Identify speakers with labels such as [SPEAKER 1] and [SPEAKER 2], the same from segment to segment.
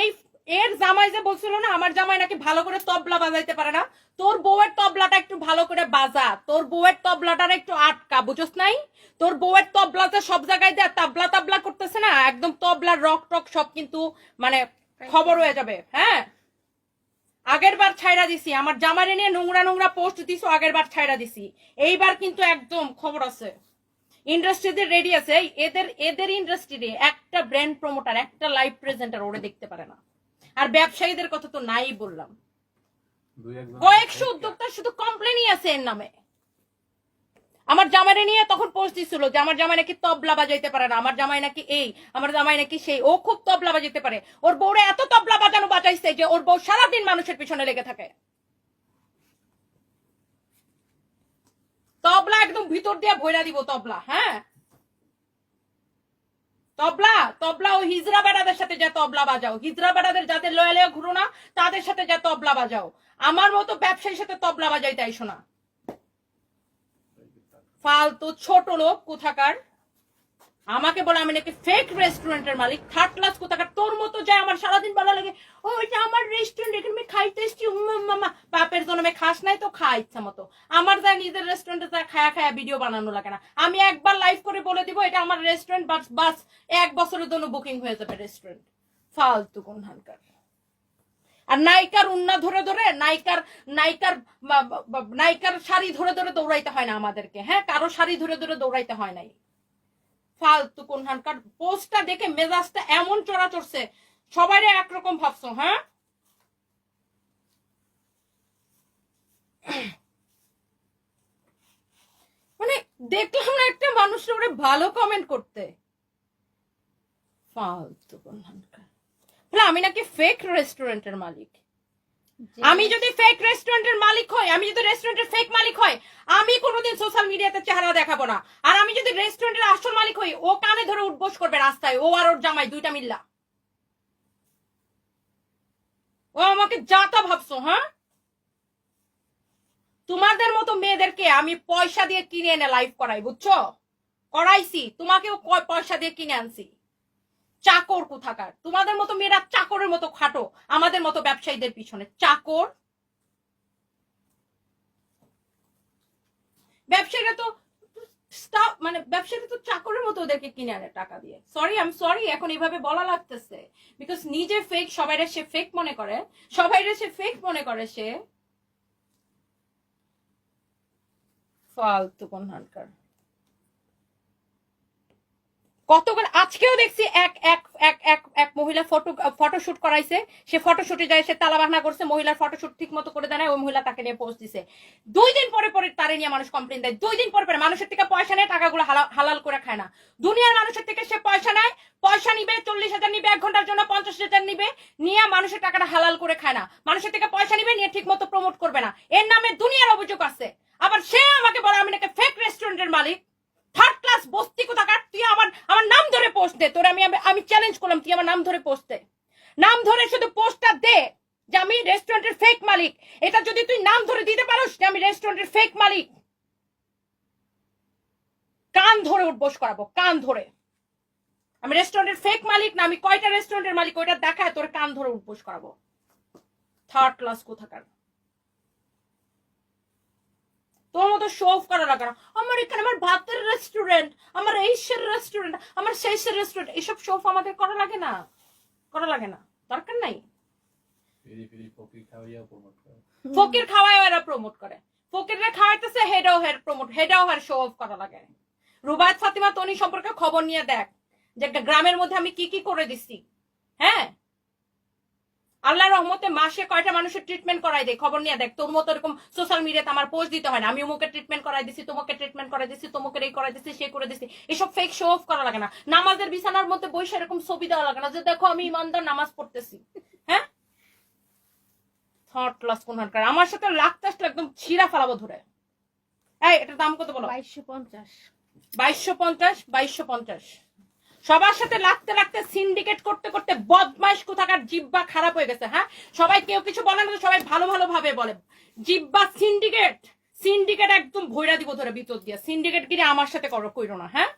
[SPEAKER 1] এই এর জামাই যে বলছিল না, আমার জামাই নাকি ভালো করে তবলা বাজাইতে পারে না। তোর বউয়ের তবলাটা একটু ভালো করে বাজা। তোর বউয়ের একটু আটকা বুঝোস নাই? তোর বউয়ের তবলাতে সব জায়গায় দেয়, তাবলা তাবলা করতেছে না, একদম তবলার রক টক সব কিন্তু মানে খবর হয়ে যাবে হ্যাঁ? আগের বার ছাইরা দিছি, আমার জামারে নিয়ে নোংরা নোংরা পোস্ট দিছো, আগের বার ছাইরা দিছি। এইবার কিন্তু একদম খবর আছে। ইন্ডাস্ট্রিতে রেডি আছে এদের এদের ইন্ডাস্ট্রিতে একটা ব্র্যান্ড প্রমোটার একটা লাইভ প্রেজেন্টার ওরে দেখতে পারে না। আর ব্যবসায়ীদের কথা তো নাই বললাম। কয়েকশো উদ্যোক্তা শুধু কমপ্লেনই আছে এর নামে। আমার জামাইরে নিয়ে তখন পোস্ট দিছিল যে আমার জামাই নাকি তবলা বাজাইতে পারে না আমার জামাই নাকি এই আমার জামাই নাকি সেই ও খুব তবলা বাজাইতে পারে। ওর বউরে এত তবলা বাজানো বাজাইছে যে ওর বউ সারাদিন মানুষের পিছনে লেগে থাকে। তবলা একদম ভিতর দিয়ে ভৈরা দিব তবলা হ্যাঁ? তবলা তবলা ও হিজরা বেড়াদের সাথে যা তবলা বাজাও। হিজরা বেড়াদের যাদের লয়ে লয়ে ঘুরো না, তাদের সাথে যা তবলা বাজাও। আমার মতো ব্যবসায়ীর সাথে তবলা বাজাই তাই শোনা ফালতু ছোট লোক কোথাকার? আমাকে বলে আমি নাকি ফেক রেস্টুরেন্টের মালিক। থার্ড ক্লাস কোথাকার? তোর মতো যায় আমার সারাদিন ভালো লাগে। ও, এটা আমার রেস্টুরেন্ট এখানে আমি খাইতে এসছি। মামা বাপের জন্মে খাস নাই তো, খা ইচ্ছা মতো। আমার যা নিজের রেস্টুরেন্টে যা খায়া খায়া ভিডিও বানানো লাগে না। আমি একবার লাইভ করে বলে দিব, এটা আমার রেস্টুরেন্ট বাস বাস এক বছরের জন্য বুকিং হয়ে যাবে রেস্টুরেন্ট ফালতু কোন আর নায়িকার উন্না ধরে ধরে, নায়িকার নায়িকার নায়িকার শাড়ি ধরে ধরে দৌড়াইতে হয় না আমাদেরকে হ্যাঁ? কারও শাড়ি ধরে ধরে দৌড়াইতে হয় নাই। ফালতু কোন হানকার পোস্টটা দেখে মেজাজটা এমন চড়া চড়ছে। সবাই একরকম ভাবছ হ্যাঁ? মানে দেখলাম না একটা মানুষের উপরে ভালো কমেন্ট করতে। ফালতু কোন হানকার বলে আমি নাকি ফেক রেস্টুরেন্টের মালিক। আমি যদি ফেক রেস্টুরেন্টের মালিক হই, আমি যদি রেস্টুরেন্টের ফেক মালিক হই, আমি কোনোদিন সোশ্যাল মিডিয়াতে চেহারা দেখাবো না। আর আমি যদি রেস্টুরেন্টের আসল মালিক হই, ও কানে ধরে উঠবোস করবে রাস্তায়, ও আর ওর জামাই দুইটা মিল্লা। ও আমাকে যাতা ভাবছ হ্যাঁ? তোমাদের মতো মেয়েদেরকে আমি পয়সা দিয়ে কিনে এনে লাইভ করাই, বুঝছ? করাইছি, তোমাকেও পয়সা দিয়ে কিনে আনছি। চাকর কোথাকার? তোমাদের মতো মেয়েরা চাকরের মতো খাটো, আমাদের মতো ব্যবসায়ীদের পিছনে। চাকর? ব্যবসায়ীরা তো মানে ব্যবসায়ীরা তো চাকরের মতো ওদেরকে কিনে আনে টাকা দিয়ে। সরি আমি সরি এখন এইভাবে বলা লাগতেছে। বিকজ নিজে ফেক সবাইরে সে ফেক মনে করে। সবাইরে সে ফেক মনে করে সে। ফালতু কোন হানকার কতগুলো আজকেও দেখছি এক এক এক এক এক মহিলা ফটো, ফটোশুট করাইছে। সে ফটোশুটে যায়, সে তালা বাহানা করছে, মহিলার ফটোশুট ঠিক মতো করে দেয় ওই মহিলা তাকে নিয়ে পোস্ট দিছে। দুই দিন পরে পরে তারে নিয়ে মানুষ কমপ্লেন দেয়। দুই দিন পরে পরে মানুষের থেকে পয়সা নেয়, টাকাগুলো হালা- হালাল করে খায় না। দুনিয়ার মানুষের থেকে সে পয়সা নেয়, পয়সা নিবে, চল্লিশ হাজার নিবে, এক ঘণ্টার জন্য পঞ্চাশ হাজার নিবে, নিয়ে মানুষের টাকাটা হালাল করে খায় না। মানুষের থেকে পয়সা নিবে, নিয়ে ঠিক মতো প্রমোট করবে না। এর নামে দুনিয়ার অভিযোগ আছে। আবার সে আমাকে বলে, আমি নাকি ফেক রেস্টুরেন্টের মালিক। থার্ড ক্লাস বস্তি কোথাকার? তুই আমার আমার নাম ধরে পোস্ট দে। তোর আমি, আমি- চ্যালেঞ্জ করলাম, তুই আমার নাম ধরে পোস্ট দে। নাম ধরে শুধু পোস্টটা দে যে আমি রেস্টুরেন্টের ফেক মালিক। এটা যদি তুই নাম ধরে দিতে পারোস যে আমি রেস্টুরেন্টের ফেক মালিক। কান ধরে উঠবোস করাবো, কান ধরে। আমি রেস্টুরেন্টের ফেক মালিক না, আমি কয়টা রেস্টুরেন্টের মালিক, ওইটা দেখায় তোর কান ধরে উঠবোস করাবো। থার্ড ক্লাস কোথাকার? তোর মতো শো অফ করা লাগে না। আমার এখানে আমার ভাতের রেস্টুরেন্ট আমার এইসের রেস্টুরেন্ট আমার সেইসের রেস্টুরেন্ট এসব শো অফ আমাদের করা লাগে না। করা লাগে না। দরকার নাই।
[SPEAKER 2] ফিরি ফিরি ফকির
[SPEAKER 1] খাওয়ায় এরা প্রমোট করে। ফকিররা খাওয়াইতেছে হেডাও হেড প্রমোট হেডাও হেড শো অফ করা লাগে। রুবায়ত ফাতিমা তনি সম্পর্কে খবর নিয়ে দেখ। যে একটা গ্রামের মধ্যে আমি কি কি করে দিচ্ছি হ্যাঁ? আল্লাহ রহমতে মাসে কয়টা মানুষের ট্রিটমেন্ট করাই দেয়? খবর নিয়ে দেখ তোর মতো এরকম সোশ্যাল মিডিয়াতে আমার পোস্ট দিতে হয় না। আমি অমুকে ট্রিটমেন্ট করাই দিছি তোমাকে ট্রিটমেন্ট করাই দিছি তোমাকে এই করাই দিছি সে করে দিছি। এসব ফেক শো অফ করা লাগে না। নামাজের বিছানার মধ্যে বসে এরকম ছবি দেওয়া লাগে না যে দেখো আমি ইমানদার নামাজ পড়তেছি। হ্যাঁ? থার্ড ক্লাস কোন হানকার আমার সাথে লাগতে আসলে একদম ছিঁড়া ফেলাবো ধরে। এই এটার দাম কত বলো?
[SPEAKER 3] বাইশশো পঞ্চাশ।
[SPEAKER 1] বাইশশো পঞ্চাশ বাইশশো পঞ্চাশ। সবার সাথে লাগতে লাগতে সিন্ডিকেট করতে করতে বদমাইশ কোথাকার জিব্বা খারাপ হয়ে গেছে হ্যাঁ? সবাই কেউ কিছু বলে না সবাই ভালো ভালো ভাবে বলে। জিব্বা সিন্ডিকেট সিন্ডিকেট একদম ভৈরা দিব ধরে ভিতর দিয়ে। সিন্ডিকেট গিরি আমার সাথে করো, কইরো না হ্যাঁ?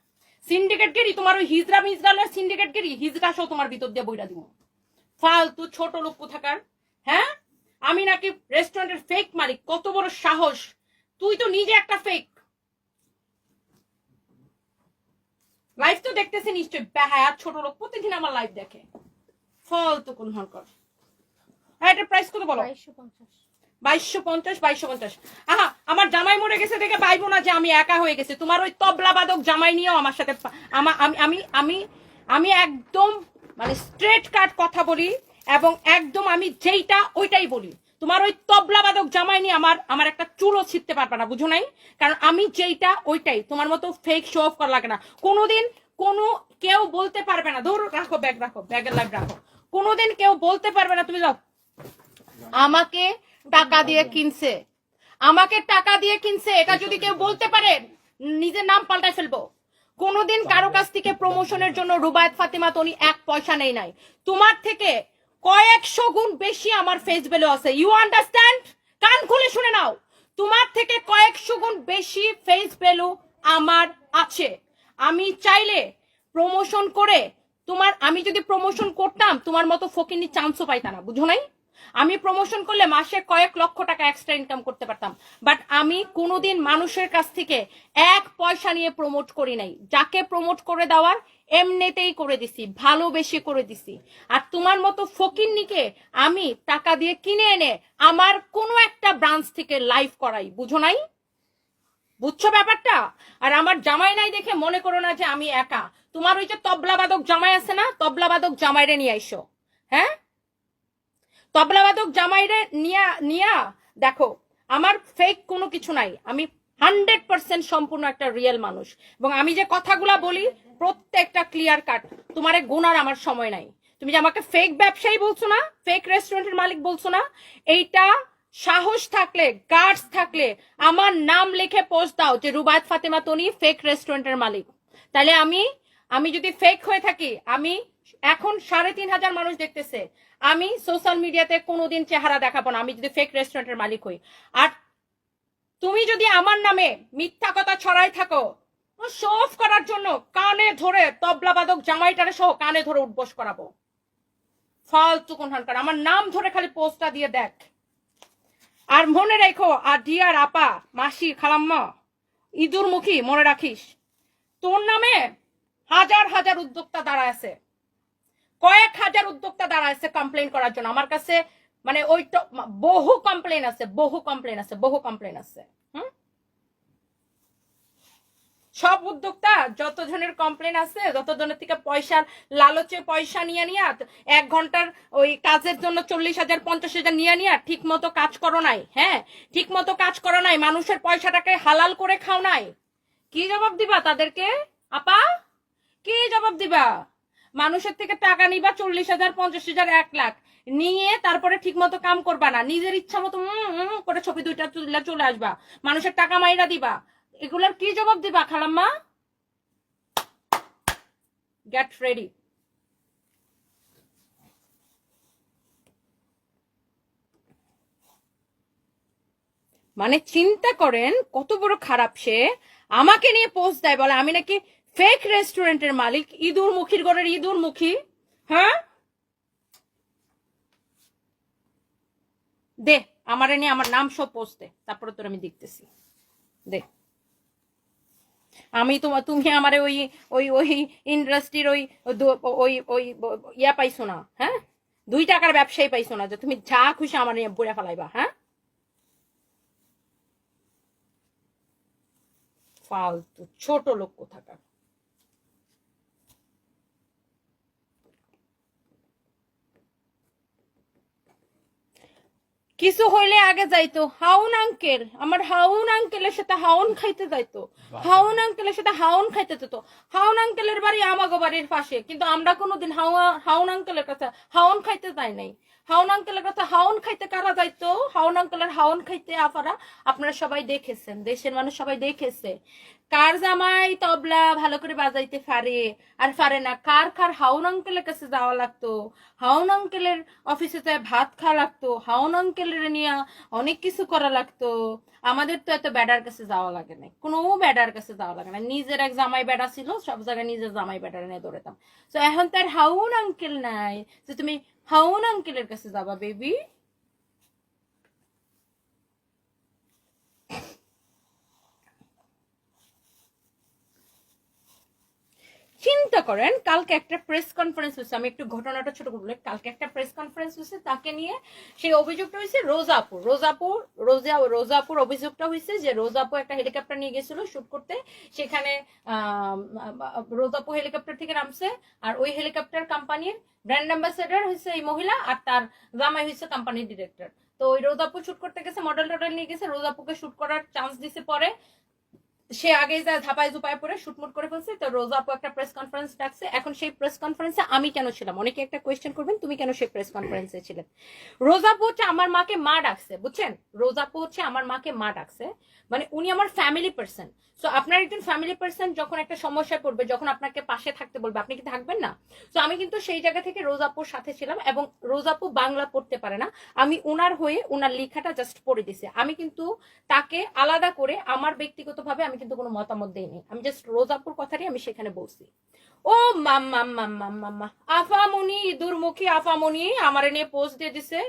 [SPEAKER 1] সিন্ডিকেট গিরি তোমার ওই হিজরা মিজরা সিন্ডিকেট গিরি হিজরা সহ তোমার ভিতর দিয়ে বইরা দিব। ফালতু ছোট লোক কোথাকার হ্যাঁ? আমি নাকি রেস্টুরেন্টের ফেক মালিক, কত বড় সাহস। তুই তো নিজে একটা ফেক লাইভ তো দেখতেছি নিশ্চয়ই। বেহায়া ছোট লোক প্রতিদিন আমার লাইভ দেখে। ফল ফালতু কোন হরকর হ্যাঁ এটার প্রাইস কত বলো?
[SPEAKER 3] বাইশশো পঞ্চাশ।
[SPEAKER 1] বাইশশো পঞ্চাশ আহা আমার জামাই মরে গেছে দেখে পাইবো না যে আমি একা হয়ে গেছে। তোমার ওই তবলা বাদক জামাই নিয়েও আমার সাথে পা- আমা- আমি আমি আমি আমি একদম মানে স্ট্রেট কাট কথা বলি এবং একদম আমি যেইটা ওইটাই বলি। তোমার ওই তবলা বাদক জামাই নিয়ে আমার আমার একটা চুলও ছিটতে পারবে না, বুঝো নাই? কারণ আমি যেইটা, ওইটাই। তোমার মতো ফেক শো অফ করা লাগে না। কোনোদিন কোনো, কেউ বলতে পারবে না। ধরো, রাখো ব্যাগ রাখো ব্যাগের লাইভ রাখো। কোনোদিন কেউ বলতে পারবে না, তুমি যাও। আমাকে টাকা দিয়ে কিনছে। আমাকে টাকা দিয়ে কিনছে, এটা যদি কেউ বলতে পারে, নিজের নাম পাল্টাই ফেলব। কোনোদিন কারও কাছ থেকে প্রমোশনের জন্য রুবায়ত ফাতিমা তনি এক পয়সা নেই নাই। তোমার থেকে কয়েকশো গুণ বেশি আমার ফেস ভ্যালু আছে। ইউ আন্ডারস্ট্যান্ড কান খুলে শুনে নাও। তোমার থেকে কয়েকশো গুণ বেশি ফেস ভ্যালু আমার আছে। আমি চাইলে প্রমোশন করে তোমার, আমি যদি প্রমোশন করতাম, তোমার মতো ফকিনি চান্সও পাইতা না, বুঝো নাই? আমি প্রমোশন করলে মাসে কয়েক লক্ষ টাকা এক্সট্রা ইনকাম করতে পারতাম। বাট আমি কোনোদিন মানুষের কাছ থেকে এক পয়সা নিয়ে প্রমোট করি নাই। যাকে প্রমোট করে দেওয়ার এমনিতেই করে দিছি, ভালোবেসে করে দিছি। আর তোমার মতো ফকিন্নিকে আমি টাকা দিয়ে কিনে এনে আমার কোনো একটা ব্রাঞ্চ থেকে লাইভ করাই, বুঝো নাই? বুঝছ ব্যাপারটা? আর আমার জামাই নাই দেখে মনে করো না যে আমি একা। তোমার ওই যে তবলাবাদক জামাই আছে না, তবলাবাদক জামাইরে নিয়ে আইসো হ্যাঁ? তবলাবাদক জামাইরে নিয়া নিয়া, দেখো, আমার ফেক কোনো কিছু নাই। আমি হান্ড্রেড পার্সেন্ট সম্পূর্ণ একটা রিয়েল মানুষ। এবং আমি যে কথাগুলা বলি প্রত্যেকটা ক্লিয়ার কাট তোমারে গোনার আমার সময় নাই। তুমি যে আমাকে ফেক ব্যবসায়ী বলছো না ফেক রেস্টুরেন্টের মালিক বলছো না, এইটা সাহস থাকলে গার্ডস থাকলে আমার নাম লিখে পোস্ট দাও যে রুবায়ত ফাতেমা তনি ফেক রেস্টুরেন্টের মালিক। তাহলে আমি আমি যদি ফেক হয়ে থাকি, আমি এখন সাড়ে তিন হাজার মানুষ দেখতেছে, আমি সোশ্যাল মিডিয়াতে কোনোদিন চেহারা দেখাবো না, আমি যদি ফেক রেস্টুরেন্টের মালিক হই। আর তুমি যদি আমার নামে মিথ্যা কথা ছড়াই থাকো শো অফ করার জন্য কানে ধরে তবলাবাদক জামাইটারে সহ কানে ধরে উঠবস করাবো। ফালতু কোনখানকার। আমার নাম ধরে খালি পোস্টটা দিয়ে দেখ। আর মনে রেখো, আর ডিয়ার আপা, মাসি, খালাম্মা ইঁদুর মুখী মনে রাখিস, তোর নামে হাজার হাজার উদ্যোক্তা দাঁড়ায় আছে। কয়েক হাজার উদ্যোক্তা দাঁড়ায় আছে কমপ্লেন করার জন্য। আমার কাছে মানে ওই বহু কমপ্লেন আছে, বহু কমপ্লেন আছে, বহু কমপ্লেন আছে। সব উদ্যোক্তা যত জনের কমপ্লেন আছে যত জনের থেকে পয়সা, লালচে পয়সা নিয়ে নিয়ে, এক ঘণ্টার ওই কাজের জন্য চল্লিশ হাজার, পঞ্চাশ হাজার নিয়ে নিয়ে ঠিক মতো কাজ করো নাই হ্যাঁ? ঠিক মতো কাজ করো নাই, মানুষের পয়সাটাকে হালাল করে খাও নাই। কি জবাব দিবা তাদেরকে? আপা, কি জবাব দিবা? মানুষের থেকে টাকা নিবা চল্লিশ হাজার, পঞ্চাশ হাজার, এক লাখ। নিয়ে তারপরে ঠিক মতো কাম করবা না। নিজের ইচ্ছা মতো করে ছবি দুইটা তুলে চলে আসবা। মানুষের টাকা মাইরা দিবা। এগুলার কি জবাব দিবা, খালাম্মা? গেট রেডি মানে চিন্তা করেন, কত বড় খারাপ সে। আমাকে নিয়ে পোস্ট দেয়, বলে, আমি নাকি ফেক রেস্টুরেন্টের মালিক, ইঁদুর মুখীর ঘরের ইঁদুর মুখী। হ্যাঁ? দে, আমার নিয়ে আমার নাম সব পোস্ট দে, তারপরে তোর আমি দেখতেছি। দে। আমি তোমার তুমি আমারে ওই ওই ওই ইন্ডাস্ট্রির ওই ওই ওই, ইয়া পাইছো না হ্যাঁ? দুই টাকার ব্যবসায়ী পাইছো না, যে তুমি যা খুশি আমার নিয়ে বলে ফেলাইবা হ্যাঁ? ফালতু ছোট লোক কোথাকার। কিছু হইলে আগে যাইতো। হাউন আঙ্কেল আমার হাউন আঙ্কেলের সাথে হাউন খাইতে যাইতো। হাউন আঙ্কেলের সাথে হাউন খাইতে যেত। হাউন আঙ্কেলের বাড়ি আমাগো বাড়ির পাশে কিন্তু আমরা কোনোদিন হাওয়া- হাউন আঙ্কেলের কাছে হাউন খাইতে যাই নাই। হাউন আঙ্কেলের কাছে হাউন খাইতে কারা যাইতো? হাউন আঙ্কেলের হাউন খাইতে আপারা আপনারা সবাই দেখেছেন দেশের মানুষ সবাই দেখেছে। কার জামাই তবলা ভালো করে বাজাইতে পারে? আর পারে না। কার কার হাউন আঙ্কেলের কাছে যাওয়া লাগতো? হাউন আঙ্কেলের অফিসে যায় ভাত খাওয়া লাগতো। হাউন আঙ্কেলের নিয়ে অনেক কিছু করা লাগতো। আমাদের তো এত ব্যাডার কাছে যাওয়া লাগে না কোনো ব্যাডার কাছে যাওয়া লাগে না নিজের এক জামাই বেডা ছিল, সব জায়গায় নিজের জামাই বেডার নিয়ে দৌড়াতাম। তো এখন তার হাউন আঙ্কেল নাই। যে তুমি হাউন আঙ্কেলের কাছে যাবা বেবি চিন্তা করেন, কালকে একটা প্রেস কনফারেন্স হয়েছে। আমি একটু ঘটনাটা ছোট করে কালকে একটা প্রেস কনফারেন্স হয়েছে, তাকে নিয়ে সেই অভিযোগটা হয়েছে রোজাপুর। রোজাপুর, রোজা, রোজাপুর অভিযোগটা হয়েছে যে রোজাপুর একটা হেলিকপ্টার নিয়ে গেছিল শুট করতে। সেখানে রোজাপুর হেলিকপ্টার থেকে নামছে। আর ওই হেলিকপ্টার কোম্পানির ব্র্যান্ড অ্যাম্বাসেডর হয়েছে এই মহিলা আর তার জামাই হয়েছে কোম্পানির ডিরেক্টর তো ওই রোজাপুর শুট করতে গেছে মডেল টডেল নিয়ে গেছে। রোজাপুকে শুট করার চান্স দিছে পরে। সে আগে যা ধাপায় ধুপায় পরে শুটমুট করে ফেলছে। তো রোজা আপু একটা প্রেস কনফারেন্স ডাকছে। এখন সেই প্রেস কনফারেন্সে আমি কেন ছিলাম? অনেকে একটা কোয়েশ্চেন করবেন, তুমি কেন সেই প্রেস কনফারেন্সে ছিলেন রোজাপু হচ্ছে আমার মাকে মা ডাকছে, বুঝছেন? রোজা রোজাপু হচ্ছে আমার মাকে মা ডাকছে। মানে উনি আমার ফ্যামিলি পার্সন সো আপনার একজন ফ্যামিলি পার্সন যখন একটা সমস্যায় পড়বে, যখন আপনাকে পাশে থাকতে বলবে, আপনি কি থাকবেন না? তো আমি কিন্তু সেই জায়গা থেকে রোজাপুর সাথে ছিলাম এবং রোজাপু বাংলা পড়তে পারে না। আমি উনার হয়ে উনার লেখাটা জাস্ট পড়ে দিছি আমি কিন্তু তাকে আলাদা করে আমার ব্যক্তিগতভাবে আমি কিন্তু কোনো মতামত দেইনি। আমি জাস্ট রোজাপুর কথাটাই আমি সেখানে বলছি। ও মাম্মা মাম্মা মাম্মা আফামনি, দুর্মুখী আফামনি আমার নিয়ে পোস্ট দিয়ে দিছে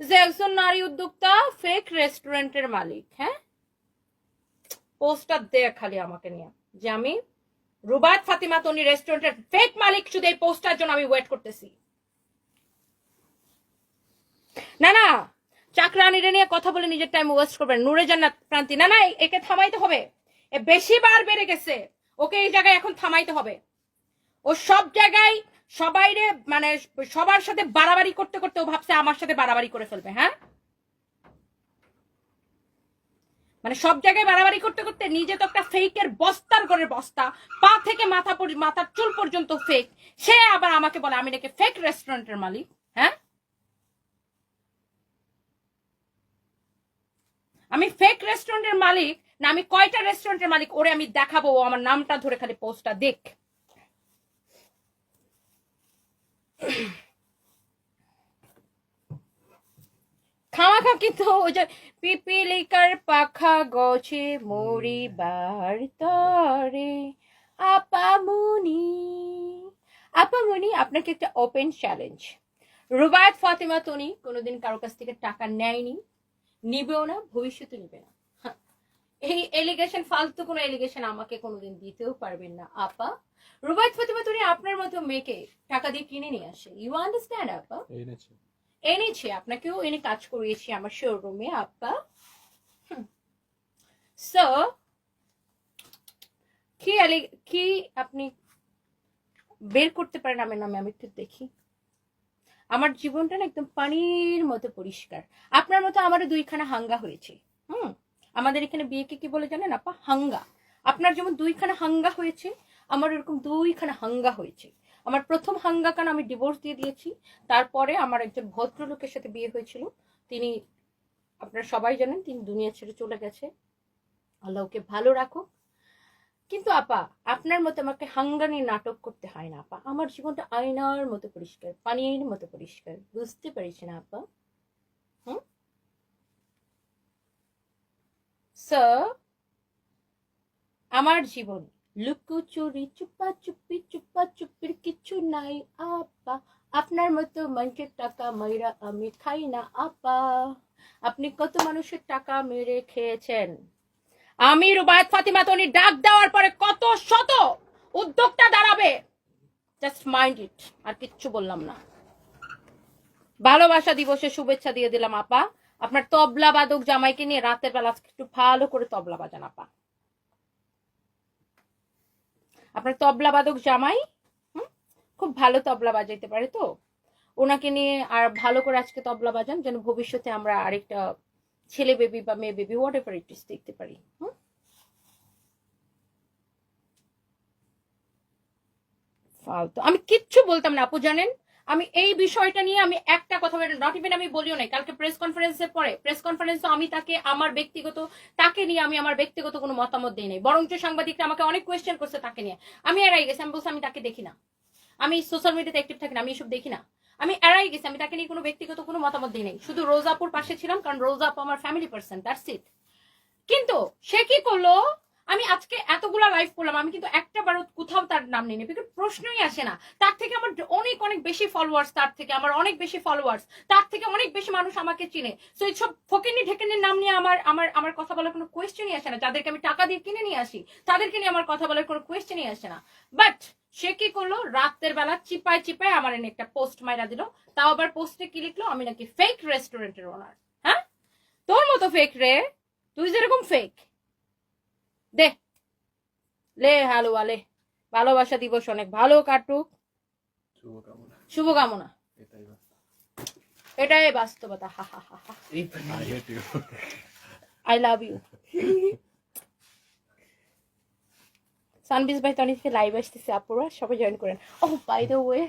[SPEAKER 1] যে, একজন নারী উদ্যোক্তা ফেক রেস্টুরেন্টের মালিক হ্যাঁ? পোস্টটা দে খালি আমাকে নিয়ে। যে আমি রুবাত ফাতিমা, তনি রেস্টুরেন্টের ফেক মালিক শুধু এই পোস্টার জন্য আমি ওয়েট করতেছি। না না চাকরানিরে নিয়ে কথা বলে নিজের টাইম ওয়েস্ট করবেন। নূরে জান্নাত প্রান্তি না না একে থামাইতে হবে। এ বেশি বার বেড়ে গেছে। ওকে এই জায়গায় এখন থামাইতে হবে। ও সব জায়গায় সবাইরে মানে সবার সাথে বাড়াবাড়ি করতে করতে ও ভাবছে আমার সাথে বাড়াবাড়ি করে ফেলবে হ্যাঁ? মানে সব জায়গায় বাড়াবাড়ি করতে করতে নিজে তো একটা ফেকের বস্তার ঘরের বস্তা। পা থেকে মাথা মাথার চুল পর্যন্ত ফেক সে আবার আমাকে বলে, আমি নাকি ফেক রেস্টুরেন্টের মালিক। হ্যাঁ? আমি ফেক রেস্টুরেন্টের মালিক না, আমি কয়টা রেস্টুরেন্টের মালিক? ওরে আমি দেখাবো, ও আমার নামটা ধরে খালি পোস্টটা দেখ। খামাখা কিন্তু ওই যে পিপিলিকার পাখা গছে মরিবার তরে। আপামনি আপামনি আপনাকে একটা ওপেন চ্যালেঞ্জ রুবায়ত ফাতেমা তনি কোনোদিন কারও কাছ থেকে টাকা নেয়নি নিবেও না ভবিষ্যতে নিবে না। হ্যাঁ। এই এলিগেশন ফালতু কোনো এলিগেশন আমাকে কোনোদিন দিতেও পারবেন না আপা। রুবায়ত ফাতেমা তনি আপনার মতো মেয়েকে টাকা দিয়ে কিনে নিয়ে আসে। ইউ আন্ডারস্ট্যান্ড আপা?
[SPEAKER 2] এনেছে
[SPEAKER 1] এনেছি, আপনাকেও এনে কাজ করিয়েছি আমার শোরুমে আপা সো কি কি আপনি বের করতে পারেন? আমার নামে আমি একটু দেখি। আমার জীবনটা না একদম পানির মতো পরিষ্কার। আপনার মতো আমারও দুইখানা হাঙ্গা হয়েছে। হুম। আমাদের এখানে বিয়েকে কি বলে জানেন, আপা? হাঙ্গা। আপনার যেমন দুইখানা হাঙ্গা হয়েছে, আমার এরকম দুইখানা হাঙ্গা হয়েছে। আমার প্রথম হাঙ্গাকান আমি ডিভোর্স দিয়ে দিয়েছি। তারপরে আমার একজন ভদ্রলোকের সাথে বিয়ে হয়েছিল। তিনি, আপনারা সবাই জানেন, তিনি দুনিয়া ছেড়ে চলে গেছে। আল্লাহ ওকে ভালো রাখো কিন্তু আপা, আপনার মতো আমাকে হাঙ্গানি নাটক করতে হয় না আপা? আমার জীবনটা আয়নার মতো পরিষ্কার, পানির মতো পরিষ্কার। বুঝতে পারিস না আপা? আমার জীবন লুকোচুরি চুপা চুপি, চুপা চুপির কিছু নাই, আপা। আপনার মতো মানুষের টাকা মাইরা আমি খাই না, আপা। আপনি কত মানুষের টাকা মেরে খেয়েছেন? আমি রুবায়ত ফাতিমা তনি ডাক দেওয়ার পরে কত শত উদ্যোক্তা দাঁড়াবে? জাস্ট মাইন্ড ইট আর কিচ্ছু বললাম না। ভালোবাসা দিবসে শুভেচ্ছা দিয়ে দিলাম, আপা। আপনার তবলা বাদক জামাইকে নিয়ে রাতের বেলা একটু ভালো করে তবলা বাজান, আপা। আপনার তবলা বাদক জামাই খুব ভালো তবলা বাজাইতে পারে তো? ওনাকে নিয়ে আর ভালো করে আজকে তবলা বাজান, যেন ভবিষ্যতে আমরা আরেকটা ছেলে বেবি বা মেয়ে baby whatever it is দেখতে পারি, হুম? আমি কিচ্ছু বলতাম না, আপু জানেন? আমি এই বিষয়টা নিয়ে আমি একটা কথা বলি নট ইভেন আমি বলিও নাই, কালকে প্রেস কনফারেন্সের পরে প্রেস কনফারেন্স আমি তাকে, আমার ব্যক্তিগত, তাকে নিয়ে আমি আমার ব্যক্তিগত কোনো মতামত দিই নাই, বরঞ্চ সাংবাদিকরা আমাকে অনেক কোয়েশ্চেন করছে তাকে নিয়ে। আমি এড়াই গেছি, আমি বলছি আমি তাকে দেখি না। আমি সোশ্যাল মিডিয়াতে অ্যাক্টিভ থাকি না, আমি এসব দেখি না। আমি এড়াই গেছি, আমি তাকে নিয়ে কোনো ব্যক্তিগত কোনো মতামত দিই নাই। শুধু রোজাপুর পাশে ছিলাম, কারণ রোজাপু আমার ফ্যামিলি পার্সন দ্যাটস ইট কিন্তু সে কি করল? আমি আজকে এতগুলা লাইভ করলাম, আমি কিন্তু একটা বারও কোথাও তার নাম নিইনি বিকজ প্রশ্নই আসে না। তার থেকে আমার অনেক অনেক বেশি ফলোয়ার্স তার থেকে আমার অনেক বেশি ফলোয়ার্স তার থেকে অনেক বেশি মানুষ আমাকে চিনে। সো এইসব ফকিনি ঢেকেনির নাম নিয়ে আমার আমার আমার কথা বলার কোনো কোয়েশ্চেনই আসে না। যাদেরকে আমি টাকা দিয়ে কিনে নিয়ে আসি, তাদেরকে নিয়ে আমার কথা বলার কোনো কোয়েশ্চেনই আসে না। বাট সে কি করল? রাতের বেলা চিপায় চিপায় আমার এনে একটা পোস্ট মাইরা দিল। তাও আবার পোস্টে কি লিখলো? আমি নাকি ফেক রেস্টুরেন্টের ওনার হ্যাঁ? তোর মতো ফেক রে? তুই যেরকম ফেক দে। লে হ্যালো আলে ভালোবাসা দিবস অনেক। ভালো কাটুক।
[SPEAKER 2] শুভকামনা। এটাই
[SPEAKER 1] বাস্তবতা। হা হা হা হা। আই লাভ ইউ সানবিজ ভাই তনি থেকে লাইভ আসতেছে। আপুরা সবাই জয়েন করেন। ও বাই দ্য ওয়ে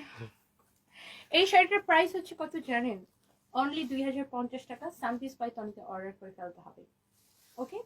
[SPEAKER 1] এই শাড়িটার প্রাইস হচ্ছে কত জানেন? অনলি দুই হাজার পঞ্চাশ টাকা। সানবিজ বাই তনিতে অর্ডার করে ফেলতে হবে। ওকে